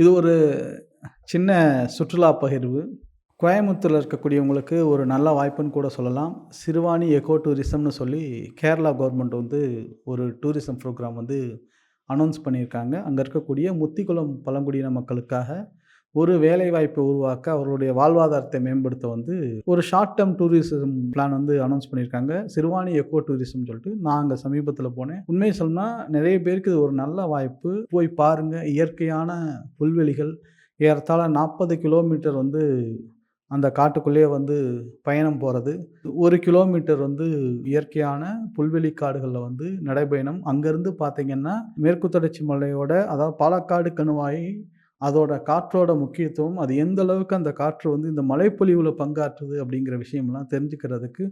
இது ஒரு சின்ன சுற்றுலா பகிர்வு. கோயம்புத்தூரில் இருக்கக்கூடியவங்களுக்கு ஒரு நல்ல வாய்ப்புன்னு கூட சொல்லலாம். சிறுவாணி எக்கோ டூரிசம்னு சொல்லி கேரளா கவர்மெண்ட் வந்து ஒரு டூரிசம் ப்ரோக்ராம் வந்து அனௌன்ஸ் பண்ணியிருக்காங்க. அங்கே இருக்கக்கூடிய முத்திக்குளம் பழங்குடியின மக்களுக்காக ஒரு வேலைவாய்ப்பை உருவாக்க அவர்களுடைய வாழ்வாதாரத்தை மேம்படுத்த வந்து ஒரு ஷார்ட் டேர்ம் டூரிசம் பிளான் வந்து அனௌன்ஸ் பண்ணியிருக்காங்க. சிறுவாணி எக்கோ டூரிசம் சொல்லிட்டு நான் அங்கே சமீபத்தில் போனேன். உண்மையை சொன்னால் நிறைய பேருக்கு இது ஒரு நல்ல வாய்ப்பு. போய் பாருங்கள் இயற்கையான புல்வெளிகள் ஏறத்தாழ நாற்பது கிலோமீட்டர் வந்து அந்த காட்டுக்குள்ளேயே வந்து பயணம் போகிறது ஒரு கிலோமீட்டர் வந்து இயற்கையான புல்வெளி காடுகளில் வந்து நடைபயணம். அங்கேருந்து பார்த்தீங்கன்னா மேற்கு தொடர்ச்சி மலையோட அதாவது பாலக்காடு கணுவாயை அதோட காற்றோட முக்கியத்துவம் அது எந்த அளவுக்கு அந்த காற்று வந்து இந்த மழைப்பொழிவில் பங்காற்றுது அப்படிங்கிற விஷயம்லாம் தெரிஞ்சுக்கிறதுக்கு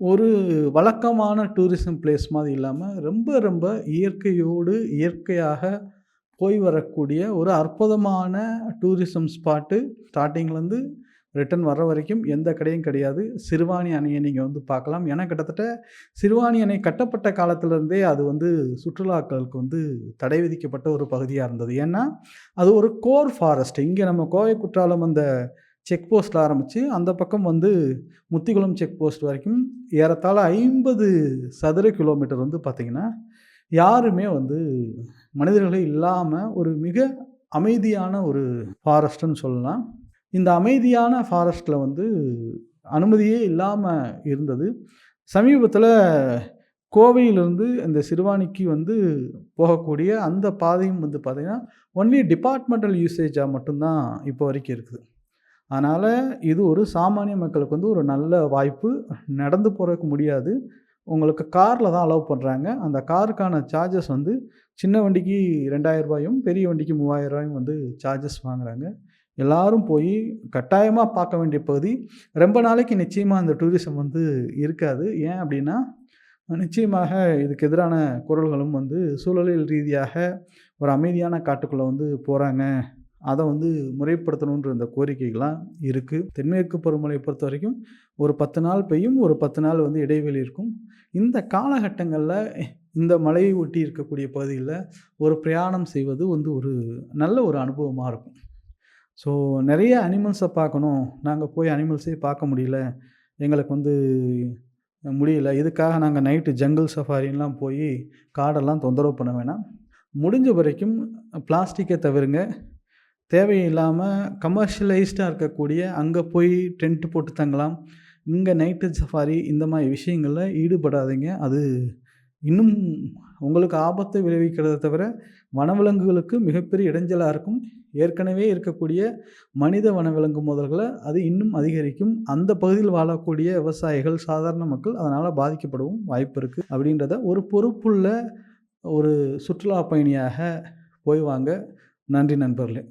ஒரு வழக்கமான டூரிசம் பிளேஸ் மாதிரி இல்லாமல் ரொம்ப ரொம்ப இயற்கையோடு இயற்கையாக போய் வரக்கூடிய ஒரு அற்புதமான டூரிசம் ஸ்பாட்டு ஸ்டார்டிங்லேருந்து ரிட்டன் வர வரைக்கும் எந்த கடையும் கிடையாது. சிறுவாணி அணையை நீங்கள் வந்து பார்க்கலாம். ஏன்னா கிட்டத்தட்ட சிறுவாணி அணை கட்டப்பட்ட காலத்திலேருந்தே அது வந்து சுற்றுலாக்களுக்கு வந்து தடை விதிக்கப்பட்ட ஒரு பகுதியாக இருந்தது. ஏன்னா அது ஒரு கோர் ஃபாரஸ்ட் இங்கே நம்ம கோவை குற்றாலம் அந்த செக் போஸ்ட்டில் ஆரம்பித்து அந்த பக்கம் வந்து முத்திகுளம் செக் போஸ்ட் வரைக்கும் ஏறத்தாழ ஐம்பது சதுர கிலோமீட்டர் வந்து பார்த்திங்கன்னா யாருமே வந்து மனிதர்களே இல்லாமல் ஒரு மிக அமைதியான ஒரு ஃபாரஸ்ட்டுன்னு சொல்லலாம். இந்த அமைதியான ஃபாரஸ்ட்டில் வந்து அனுமதியே இல்லாமல் இருந்தது. சமீபத்தில் கோவையிலிருந்து இந்த சிறுவாணிக்கு வந்து போகக்கூடிய அந்த பாதையும் வந்து பார்த்திங்கன்னா ஒன்லி டிபார்ட்மெண்டல் யூசேஜாக மட்டும்தான் இப்போ வரைக்கும் இருக்குது. அதனால் இது ஒரு சாமானிய மக்களுக்கு வந்து ஒரு நல்ல வாய்ப்பு. நடந்து போகிறதுக்கு முடியாது. உங்களுக்கு காரில் தான் அலோவ் பண்ணுறாங்க அந்த காருக்கான சார்ஜஸ் வந்து சின்ன வண்டிக்கு ரெண்டாயிரம் ரூபாயும் பெரிய வண்டிக்கு மூவாயிரம் ரூபாயும் வந்து சார்ஜஸ் வாங்குகிறாங்க எல்லாரும் போய் கட்டாயமாக பார்க்க வேண்டிய பகுதி ரொம்ப நாளைக்கு நிச்சயமாக அந்த டூரிசம் வந்து இருக்காது. ஏன் அப்படின்னா நிச்சயமாக இதுக்கு எதிரான குரல்களும் வந்து சூழலியல் ரீதியாக ஒரு அமைதியான காட்டுக்குள்ளே வந்து போகிறாங்க அதை வந்து முறைப்படுத்தணுன்ற இந்த கோரிக்கைகள்லாம் இருக்குது தென்மேற்கு பருவமழையை பொறுத்த வரைக்கும் ஒரு பத்து நாள் பெய்யும் ஒரு பத்து நாள் வந்து இடைவெளி இருக்கும். இந்த காலகட்டங்களில் இந்த மலையை ஒட்டி இருக்கக்கூடிய பகுதியில் ஒரு பிரயாணம் செய்வது வந்து ஒரு நல்ல ஒரு அனுபவமாக இருக்கும். ஸோ நிறைய அனிமல்ஸை பார்க்கணும். நாங்கள் போய் அனிமல்ஸே பார்க்க முடியல. எங்களுக்கு வந்து முடியல. இதுக்காக நாங்கள் நைட்டு ஜங்கிள் சஃபாரின்லாம் போய் காடெல்லாம் தொந்தரவு பண்ண வேணாம். முடிஞ்ச வரைக்கும் பிளாஸ்டிக்கை தவிருங்க. தேவையில்லாமல் கமர்ஷியலைஸ்டாக இருக்கக்கூடிய அங்கே போய் டென்ட் போட்டு தங்கலாம். இங்கே நைட்டு சஃபாரி இந்த மாதிரி விஷயங்களில் ஈடுபடாதீங்க. அது இன்னும் உங்களுக்கு ஆபத்தை விளைவிக்கிறத தவிர வனவிலங்குகளுக்கு மிகப்பெரிய இடைஞ்சலாக இருக்கும். ஏற்கனவே இருக்கக்கூடிய மனித வனவிலங்கு முதல்களை அது இன்னும் அதிகரிக்கும். அந்த பகுதியில் வாழக்கூடிய விவசாயிகள் சாதாரண மக்கள் அதனால் பாதிக்கப்படவும் வாய்ப்பு இருக்குது அப்படின்றத ஒரு பொறுப்புள்ள ஒரு சுற்றுலா பயணியாக போய் வாங்க. நன்றி நண்பர்களே.